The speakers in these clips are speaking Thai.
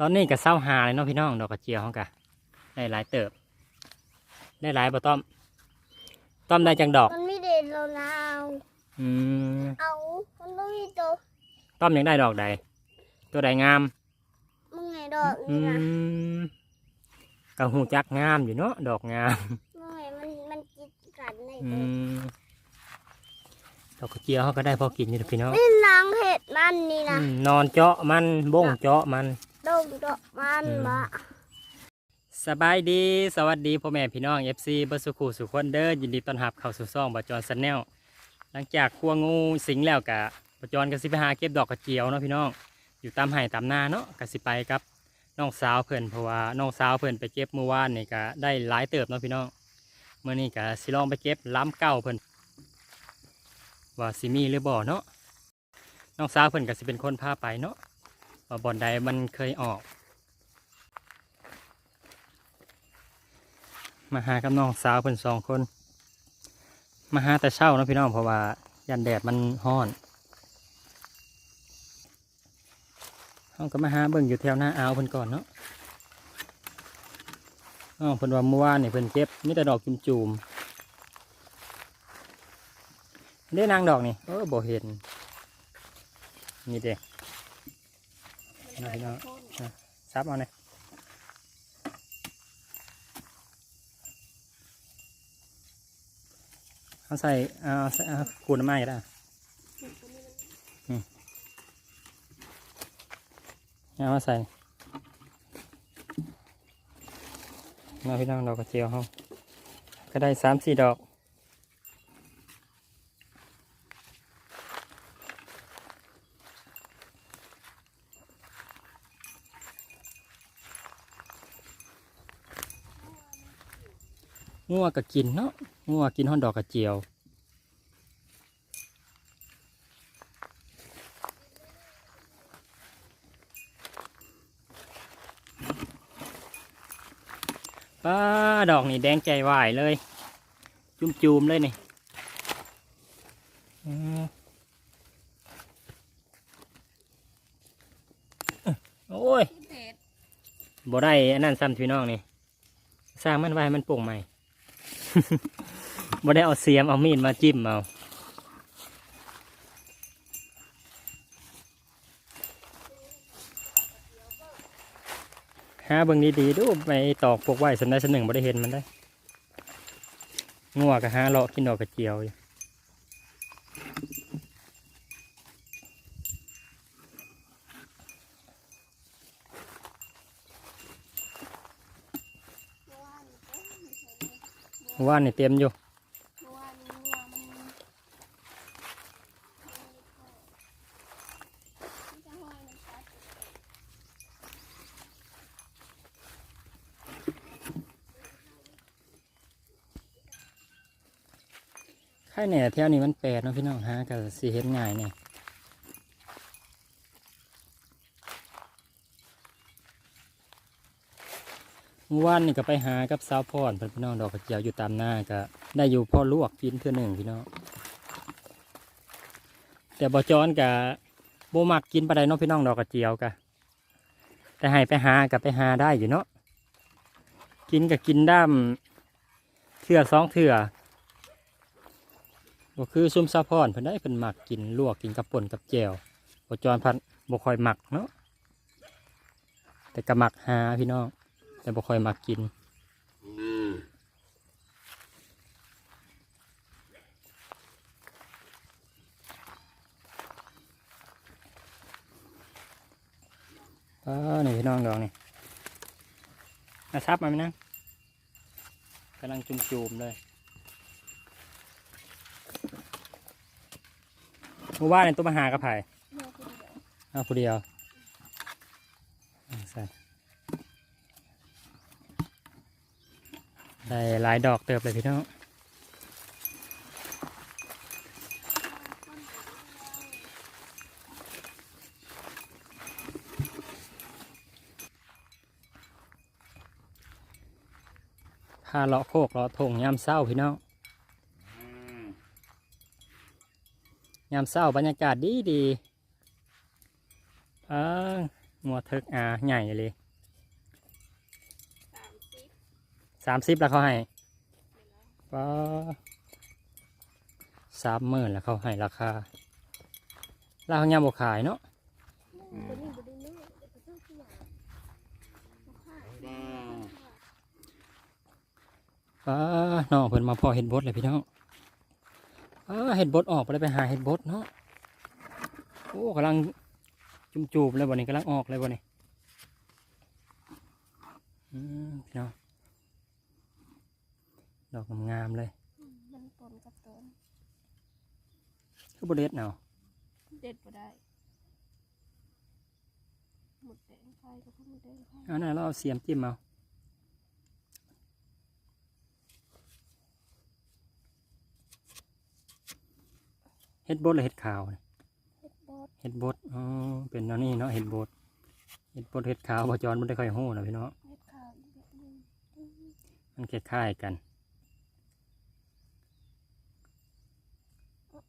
ตอนนี้ก็เศร้าหาเลยเนาะพี่น้องดอกกระเจียวเขากะได้หลายเติบ ได้หลายบ่ต้อม ต้อมได้จังดอก มันไม่เด่นเราลาวอืมเอามันต้องมีตัวต้อมยังได้ดอกใด ตัวใดงาม มึงไงดอกอืนี่นะมกะหูจักงามอยู่เนาะดอกงาม มึงไงมันมันจิตกันในอืตัวมดอกกระเจียวเขาก็ได้พอกินอยู่เด้อพี่น้อง นี่นางเห็ดมันนี่นะอืมนอนเจาะมันบ้งเจาะมัน ดงดอกมันอืมมาสบายดีสวัสดีพ่อแม่พี่น้อง FC เบอร์สุขุสุขคนเด้อยินดีต้อนรับเข้าสู่ซ่องบจรสันแนลหลังจากครัวงูสิงแล้วกะบจรก็สิไปหาเก็บดอกกระเจียวเนาะพี่น้องอยู่ตามไห่ตามนาเนาะก็สิไปกับน้องสาวเพิ่นเพราะว่าน้องสาวเพิ่นไปเก็บเมื่อวานนี่ก็ได้หลายเติบเนาะพี่น้องเมื่อนี้ก็สิลองไปเก็บล้ำเก้าเพิ่นว่าสิมีหรือบ่เนาะน้องสาวเพิ่นก็สิเป็นคนพาไปเนาะ ว่าบ่อนใดมันเคยออก มาหากับน้องสาวเพิ่นสองคน มาหาแต่เช้านะพี่น้องเพราะว่ายันแดดมันฮ้อนเขาก็มาหาเบิ่งอยู่แถวหน้าอาวเพิ่นก่อนเนาะอ๋อเพิ่นว่าเมื่อวานนี่เพิ่นเก็บมีแต่ดอกจุ่มจุมๆได้นางดอกนี่เออบ่เห็นนี่เด้ นะพี่น้องนะซับเอาเนี่ยเขาใส่เอาใส่ขูดน้ำไม้ก็ได้อืมเอามาใส่มาพี่น้องดอกกระเจียวเขาก็ได้สามสี่ดอก งัวก็กินเนาะงัวกินห่อนดอกกระเจียว ป้าดอกนี่แดงใจวายเลย จุ่มจูมๆเลยนี่อืมโอ้ยบ่ได้อันนั้นซ้ำพี่น้องนี่ สร้างมันไว้ให้มันโป่งใหม่ บ่ได้เอาเสียมเอามีดมาจิ้มเอาหาเบิ่งดีๆดูไปตอกพวกไว้สันได้สันหนึ่งบ่ได้เห็นมันได้งัวก็หาเลาะกินดอกกระเจียวอยู่ ว่านนี่เต็มอยู่ไข่แหน่แถวนี้มันแปดเนาะพี่น้องฮะก็สิเห็นง่ายเนี่ย เมื่อวานนี่ก็ไปหากับสาวพรพี่น้องดอกกระเจียวอยู่ตามหน้าก็ได้อยู่พอลวกกินเทื่อหนึ่งพี่น้องแต่บ่จอนกับโบมักกินปลาไดเนาะพี่น้องดอกกระเจียวกะแต่ให้ไปหากับไปหาได้อยู่เนาะกินกับกินด้ามเถื่อสองเถื่อก็คือซุ่มซาพอนเพิ่นได้เพิ่นหมักกินลวกกินกับป่นกับแจวบ่จอนพันบ่ค่อยหมักเนาะแต่ก็หมักหาพี่น้อง แต่บ่ค่อยมักกิน เออนี่พี่น้องดอกนี่อาซับมาไหมนะกำลังจุ่มๆเลยเมื่อวานในตัวมาหากับไผ่เอาผู้เดียวเอาใส่ ได้หลายดอกเติบเลยพี่น้องพาเลาะโคกเลาะทงยามเศร้าพี่น้องยามเศร้าบรรยากาศดีดีเอองัวเทิกอาใหญ่เลย สามสิบ สามสิบแล้วเขาให้ป้าสามหมื่นแล้วเขาให้ราคาแล้วเขายังบขายเนาะตัวนี้บ่ได้เนื้อเดี๋ยวเขาต้องขยายป้าน้องเพิ่นมาพอเห็ดบดเลยพี่น้องป้าเห็ดบดออกไปเลยไปหาเห็ดบดเนาะโอ้กำลังจุ่มจูบเลยวันนี้กำลังออกเลยวันนี้อืมพี่น้อง ดอกงามๆเลยมันปนกับต้นคือบเด็ดเนาะเด็ดบ่ได้หมดแดงไฟก็พวกหมดแดงไฟเอาหน่าเราเอาเสียมจิ้มเอาเห็ดบดหรือเห็ดขาวเนี่ยเฮ็ดบดเห็ดบดอ๋อเป็นแนวนี้เนาะเห็ดบดเห็ดบดเห็ดขาวบจรมันได้ค่อยหู้นะพี่น้องเฮ็ดขาวอีกแบบหนึงมันคล้ายๆกันถ้า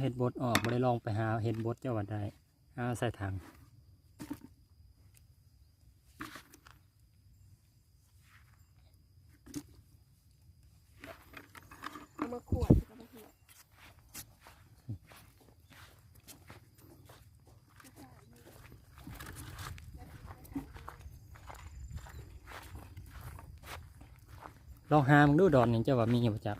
เห็ดบดออกไม่ได้ลองไปหาเห็ดบดเจ้าวัดได้าใส่ถังมาขวดลองหามึงดูดอนนี่เจ้าว่ามีอยู่ประจัก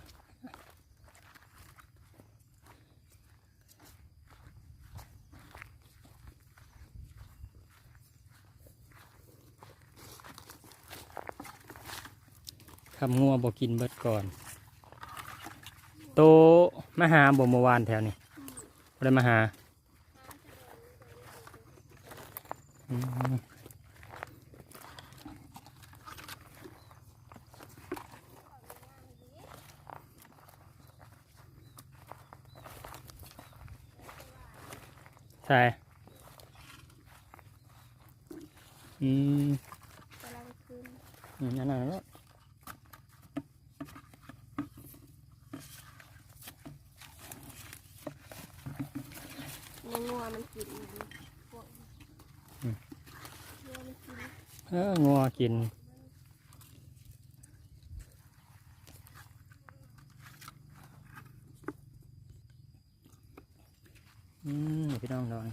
คำงัวบอกินเบิดก่อน โตมาหาบ่เมื่อวานแถวนี้บ่ได้มาหาอืมใช่อืม กำลังขึ้นอืมนั่นน่ะเนาะในงัวมันกินพวกงัวมันกิน เอองัว กิน อืมพี่น้องดอน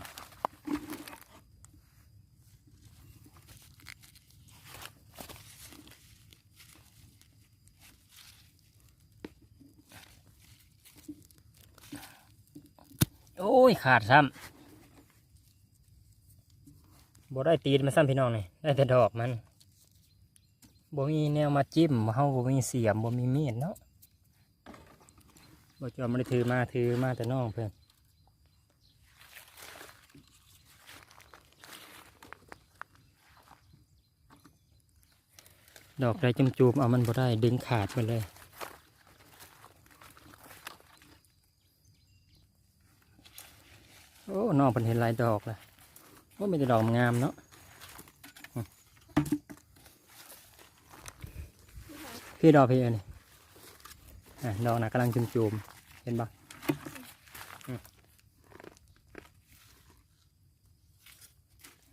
โอ้ย ขาดซ้ำบ่ได้ตีนมาซ้ำพี่น้องนี่ได้แต่ดอกมัน บ่มีแนวมาจิ้มเฮาบ่มีเสียมบ่มีมีดเนาะบ่จอมบ่ได้ถือมาถือมาแต่น้องเพิ่อนดอกไรจุ่มจูมเอามันบ่ได้ดึงขาดไปเลยโอ้น้องเพิ่นเห็นลายดอกเลยว่ามีแต่ดอกงามเนาะอืม พี่ดอกพี่อันนี้อะดอกนะกำลังจุ่มๆเห็นปะอืม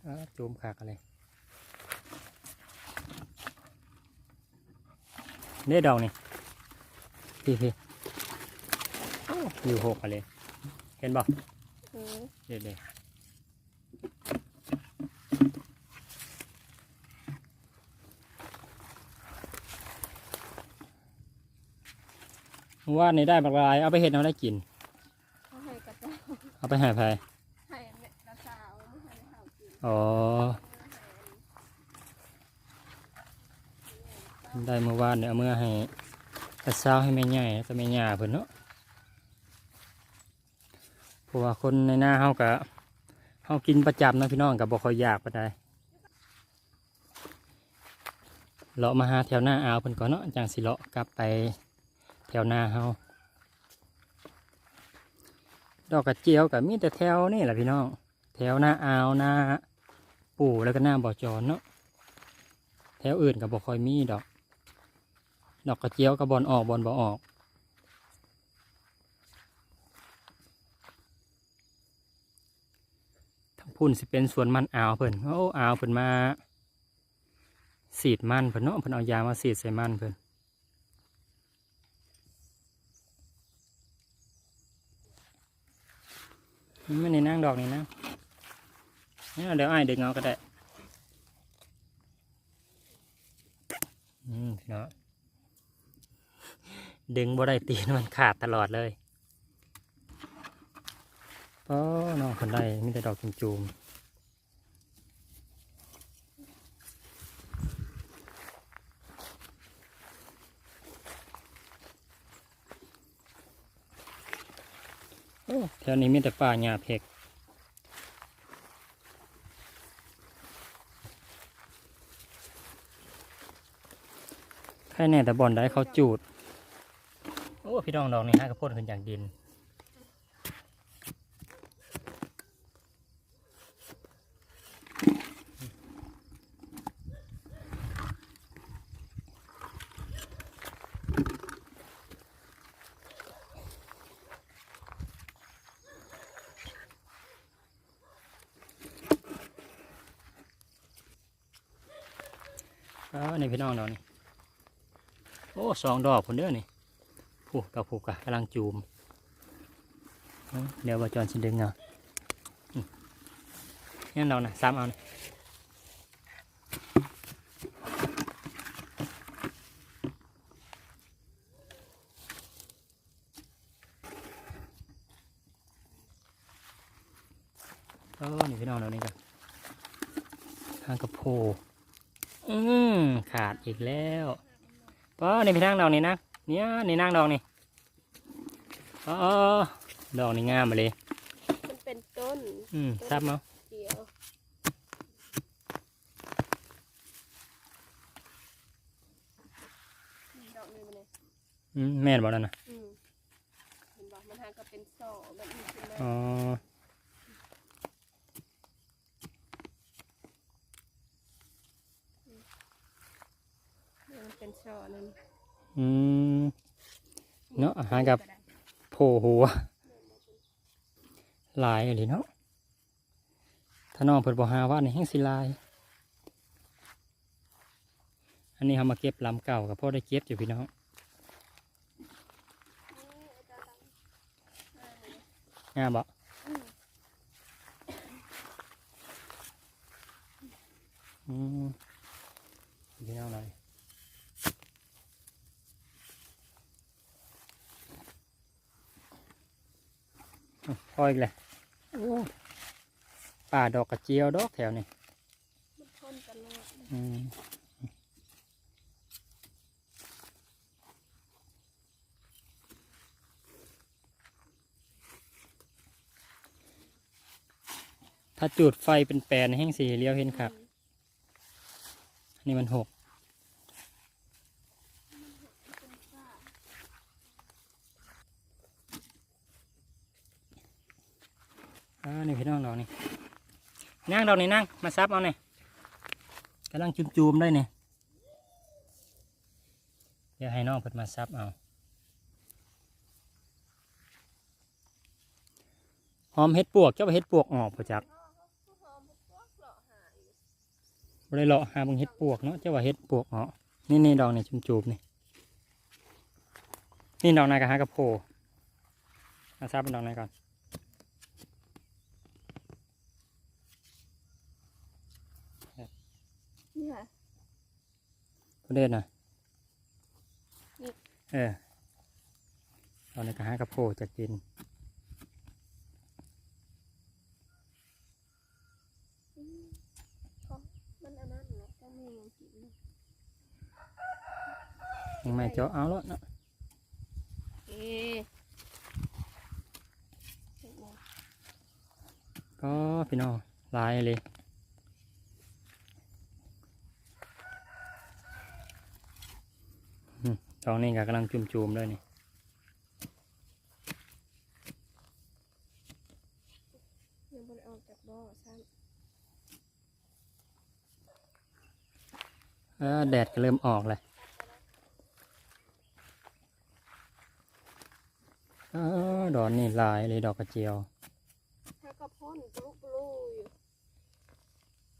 อ่าจูมขากอะไรนี่ดอกนี่พี่พี่โอ้อยู่หกอะไรเห็นปะอืมเด็ดเว่านี่ได้บักลาย เอาไปเห็ดเอาได้กิน เขาให้กระเจ้าเอาไปหาใครให้แม่กระสาวไม่ให้เขากินอ๋อ ได้เมื่อวานเนี่ยเอามื่อให้กระเซ้าให้แม่ใหญ่แล้วก็แม่ย่าเพิ่นเนาะเพราะว่าคนในหน้าเฮากะเฮากินประจำเนาะพี่น้องกับบ่ค่อยอยากปานใดเลาะมาหาแถวหน้าอ่าวเพิ่นก่อนเนาะจังสิเลาะกลับไปแถวหน้าเฮาดอกกระเจียวกับมีแต่แถวนี่แหละพี่น้องแถวหน้าอาวหน้าปู่แล้วก็หน้าบ่อจอนเนาะแถวอื่นกับบ่คอยมีดอก ดอกกระเจียวกับบอลออกบอลบ่ออกทั้งพุ่นสิเป็นสวนมันอาวเพิ่นโอ้อาวเพิ่นมาสีดมันเพิ่นเนาะเพิ่นเอายามาสีดใส่มันเพิ่น ไม่ในนั่งดอกนี่นะเนี่ยเดี๋ยวอ้เด็กเอาก็ได้อืมเนาะดึงบ่ได้ตีนมันขาดตลอดเลยเพราะน้องคนได้มีแต่ดอกจุ่มๆ แถวนี้มีแต่ป่าหญ้าเพกใครแน่แต่บ่อนได้เขาจูด โอ้ พี่น้องดอกนี่ฮะกระโพดขึ้นจากดิน นี่พี่น้องดอกนี่โอ้สองดอกผลเด้อนี่ผู้ดอกผูกกะกำลังจูมเดี๋ยวบาจอนสิดึงเอาอืมนี่ดอกนะสามเอานะโอ้นี่พี่น้องดอกนี่กันทางกระโพ อืมขาดอีกแล้วป้อในพี่นั่งดอกนี่นะเนี่ยนี่นั่งดอกนี่อ๋อดอกนี่งามมาเลย มันเป็นต้น อืมซับเนาะเดียวดอกหนึงมันเลยอืมแม่นบอกแล้วนะอืมเห็นบอกมันหาก็เป็นสอแบบนี้ขึ้นมาอ๋อ เนี่ยมันเป็นสอนั่นอืมเนาะหากับโผล่หัวลายเลยเนาะถ้าน้องเปิดบ่หาว่าในแห้งสิลาย อันนี้เขามาเก็บลำเก่ากับพ่อได้เก็บอยู่พี่น้องงามบ่อืมพี่น้องหน่อย พออีกเลยป่าดอกกระเจียวดอกแถวนี่ถ้าจุดไฟเป็นแปลนแห้งสีเลี้ยวเห็นครับอันนี้มันหก อ่า นี่พี่น้องดอกนี่นั่งดอกนี่นั่งมาซับเอาเนี่ยกำลังจุ่มๆได้เนี่ยเดี๋ยวให้น้องเพิ่นมาซับเอาหอมเห็ดปวกเจ้าว่าเห็ดปวกออกประจักบ่ได้เลาะหาบางเห็ดปวกเนาะเจ้าว่าเห็ดปวกออกนี่นี่ดอกนี่จุ่มๆนี่นี่ดอกนายกระหากระโพมาซับเป็นดอกนายก่อนค่ะ ก็ เด่นนะนี่เออตอนนี้ก็หากระโพดจากดินมันอันนั้นแหละก็มีอย่างกินยังไม่เจาะเอาแล้วเนาะเอ๊ะเห็นไหมก็พี่น้องหลายเลย อืมตอนนี้ก็กำลังจุ่มๆเลยนี่ยังบ่ได้ออกจากบ่อซ้เออแดดก็เริ่มออกเลยเออดอกนี่หลายเลยดอกกระเจียวำถ้าก็พ่นปลุกปลู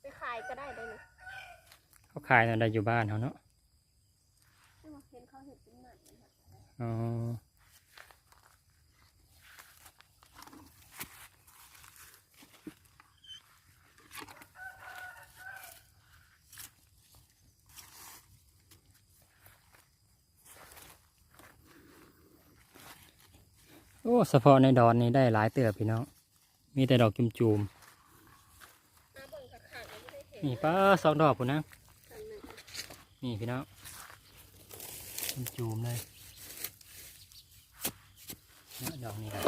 อยู่ายก็ได้ได้นี่เขาขายนั่นได้อยู่บ้านเขาเนาะ ที่ว่าเห็นเขาเห็นเป็นหมันมันค่ะ อ๋อโอ้เฉพาะในดอนนี้ได้หลายเติบพี่น้อง มีแต่ดอกจุ่มน้าเบิ่งขัดๆไม่ได้เห็นๆนี่ป้าสองดอกพุ่นนะขันหนึ่งนี่พี่น้องจุ่มๆเลยเนี่ย ดอกนี้แหละ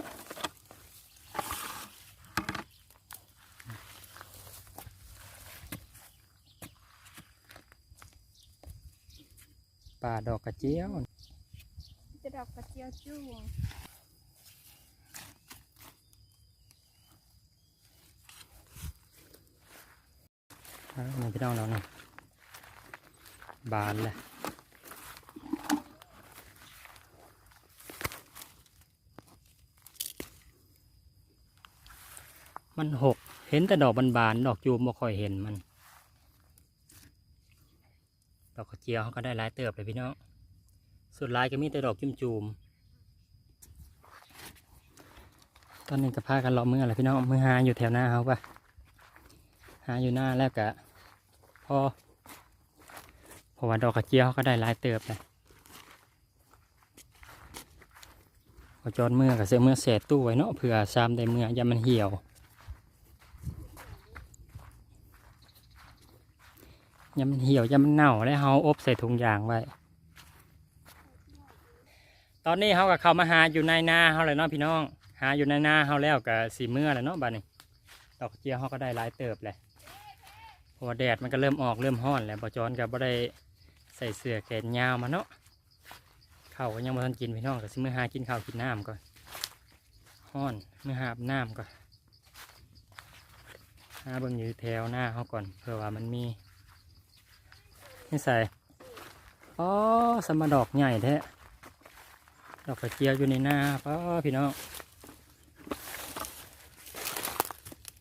ป่าดอกกระเจียวจะดอกกระเจียวจุ่มอ่านี่พี่น้องเราเนี่ยบานเลย มันหก เห็นแต่ดอกบานๆ ดอกจูมบ่ค่อยเห็นมัน ดอกกระเจียวเขาก็ได้หลายเติบเลยพี่น้อง สุดท้ายก็มีแต่ดอกจุ่มจูมๆตอนนี้ก็พากันเลาะเมื่ออะไรพี่น้องมือหาอยู่แถวหน้าเขาปะหาอยู่หน้าแล้วก็พอเพราะว่าดอกกระเจียวเขาก็ได้หลายเติบเลยพอจอนเมื่อกับเสื้อเมื่อเศษตู้ไว้เนาะเผื่อซ้ำได้เมื่อยามันเหี่ยว ยามันเหี่ยวยามันเน่าแล้วเขาอบใส่ถุงยางไว้ ตอนนี้เขาก็เขามาหาอยู่ในนาเขาเลยเนาะพี่น้อง หาอยู่ในนาเขาแล้วก็สีเมื่อแล้วเนาะบ้านนี้ ดอกเจียวเขาก็ได้หลายเติบเลยเพราะแดดมันก็เริ่มออกเริ่มห้อนแล้วบอจอนก็บ่ได้ใส่เสื้อแขนยาวมาเนาะข้าวก็ยังบ่ทันกินพี่น้องก็สิมื่อหากินข้าวกินน้ำก่อนห้อนเมื่อหาบน้ำก่อนหาเบิ่งอยู่แถวหน้าเขาก่อนเผื่อว่ามันมี นี่ใส่อ๋อสมาดอกใหญ่แท้ดอกกระเจียวอยู่ในหน้าป้าพี่น้อง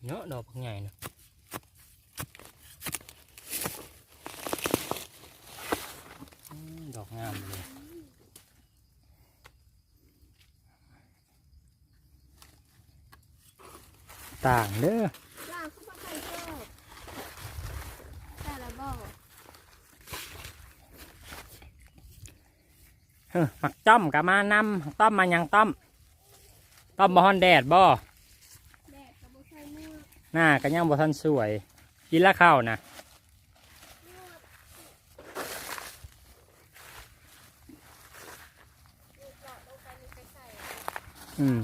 เนาะดอกใหญ่นะดอกงามเลยต่างเด้อ ล่างเข้ามาใครชอบแต่ละบ่ เฮ้อมักต้อมกับมานำต้อมมาหยังต้อมต้อมบ่ฮอนแดดบ่แดดกับบ่ใส่เมื่อหน้าก็ยังบ่ทันสวย กินละข้าวนะนี่เจาะลงไปนี่ไปใส่อืม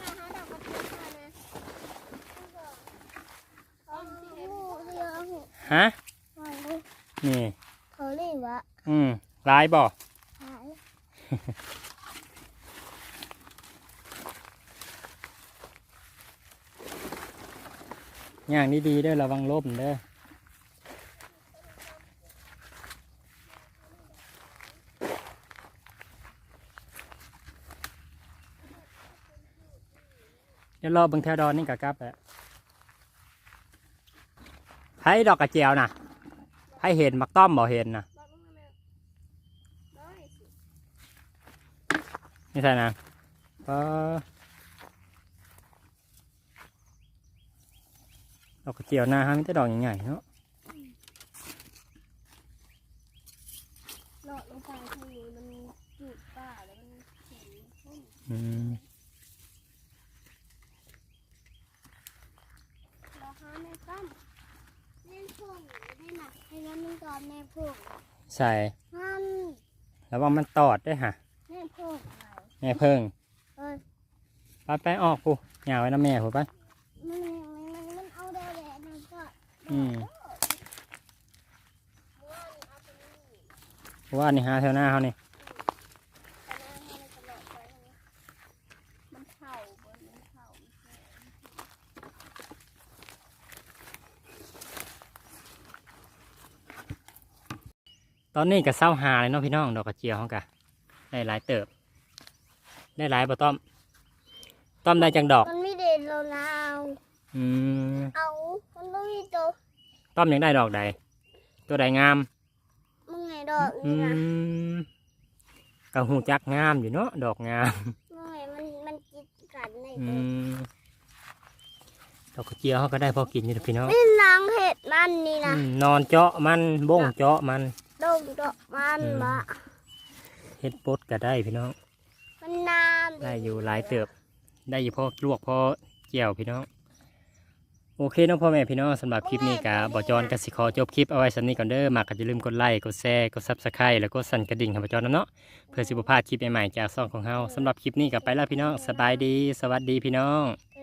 ถ้าหาดอกกระเจียวใส่ไหมต้มที่เห็นเรือหูฮะหอยนี่ เขาเรียกว่า อืมลายบ่หายย่างดีๆเด้อระวังลมเด้อเดี๋ยวรอบิ่งแถวดอนนี่กะกลับแหละไผดอกกระเจียวนะไผเห็นมักต้อมบ่เห็นนะ บอกลงมาแม่ได้สิ นี่ใช่นะก็ดอกกระเจียวหน้าฮะมีแต่ดอกใหญ่ๆเนาะเลาะลงไปทางนี้มันจุดป่าแล้วมันแข็งข้นอืมเราหาแม่ตั้มแม่พุ่งได้หนักให้นั้นมันก่อนแม่พุ่งใส่ฮันระวังมันตอดด้วยฮะแม่พุ่งไหนแม่เพิ่งเออไปไปออกปูหย่าไว้นะแม่ผูไป มันมันมันเอาได้แหละมันก็อืมม้วนเอาไปนี่เพราะว่านี่หาแถวหน้าเขานี่ไปหน้าให้มันตลอดไปนะมันเข่าบนมันเข่ามันแข็งตอนนี้ก็เศร้าหาเลยเนาะพี่น้องดอกกระเจียวเขากะได้หลายเติบ ได้หลายปะต้อม ต้อมได้จังดอก มันไม่เด่นเราลาวอืมตัวต้อมยังได้ดอกใด ตัวใดงาม มึงไงดอกอืนี่นะมกระหูจักงามอยู่เนาะดอกงาม มึงไงมันมันจิตกันในอืตัวมดอกกระเจียวเขาก็ได้พอกินอยู่เด้อพี่น้องนี่นางเห็ดมันนี่นะอืมนอนเจาะมันบ้งเจาะมัน ดงดอกมันอืม บะเฮ็ดปดก็ได้พี่น้อง มันน้ำได้อยู่หลายเติบ ได้อยู่พอลวกพอเจียวพี่น้อง โอเคเน้องพ่อแม่พี่น้องสำหรับคลิปนี้กับบอจอนกสิขอจบคลิปเอาไว้สำนี้ก่อนเด้อมากก็อย่าลืมกดไลค์กดแชร์กดซับสไครต์แล้วก็สั่นกระดิ่งให้บอจอนนำเนาะเพื่อสิบพลาดคลิปใหม่ๆจากซ่องของเฮาสำหรับคลิปนี้กับไปแล้วพี่น้องสบายดี สวัสดีพี่น้อง